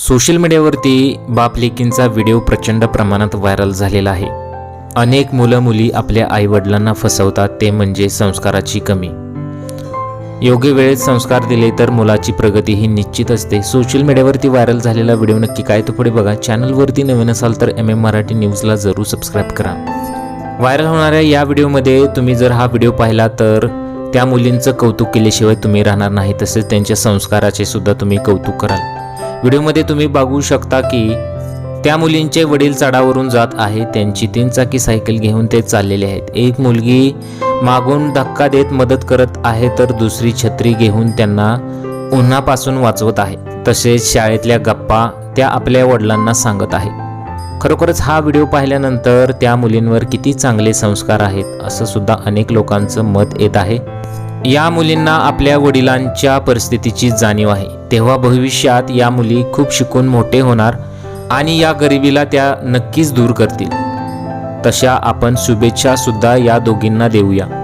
Social मीडियावरती बाप लेकींचा video प्रचंड प्रमाणात व्हायरल झालेला आहे. अनेक मुलं मुली आपल्या आईवडिलांना फसवतात ते म्हणजे संस्काराची कमी. योग्य वेळेत संस्कार दिले तर मुलाची प्रगती ही निश्चित असते. सोशल मीडियावरती व्हायरल झालेला व्हिडिओ नक्की काय तो पुढे बघा. चॅनलवरती नवीन असाल तर एम एम मराठी न्यूजला जरूर सबस्क्राईब करा. व्हायरल होणाऱ्या या व्हिडिओमध्ये तुम्ही जर हा व्हिडिओ पाहिला तर त्या मुलींचं कौतुक केल्याशिवाय तुम्ही राहणार नाही. तसेच त्यांच्या संस्काराचे सुद्धा तुम्ही कौतुक कराल. व्हिडिओमध्ये तुम्ही बघू शकता की त्या मुलींचे वडील चढावरून जात आहे त्यांची तीन चाकी सायकल घेऊन ते चाललेले आहेत. एक मुलगी मागून धक्का देत मदत करत आहे तर दुसरी छत्री घेऊन त्यांना उन्हापासून वाचवत आहे. तसेच शाळेतल्या गप्पा त्या आपल्या वडिलांना सांगत आहे. खरोखरच हा व्हिडिओ पाहिल्यानंतर त्या मुलींवर किती चांगले संस्कार आहेत असं सुद्धा अनेक लोकांचं मत येत आहे. या मुलींना आपल्या वडिलांच्या परिस्थितीची जाणीव आहे. तेव्हा भविष्यात या मुली खूप शिकून मोठे होणार आणि या गरिबीला त्या नक्कीच दूर करतील. तशा आपण शुभेच्छा सुद्धा या दोघींना देऊया.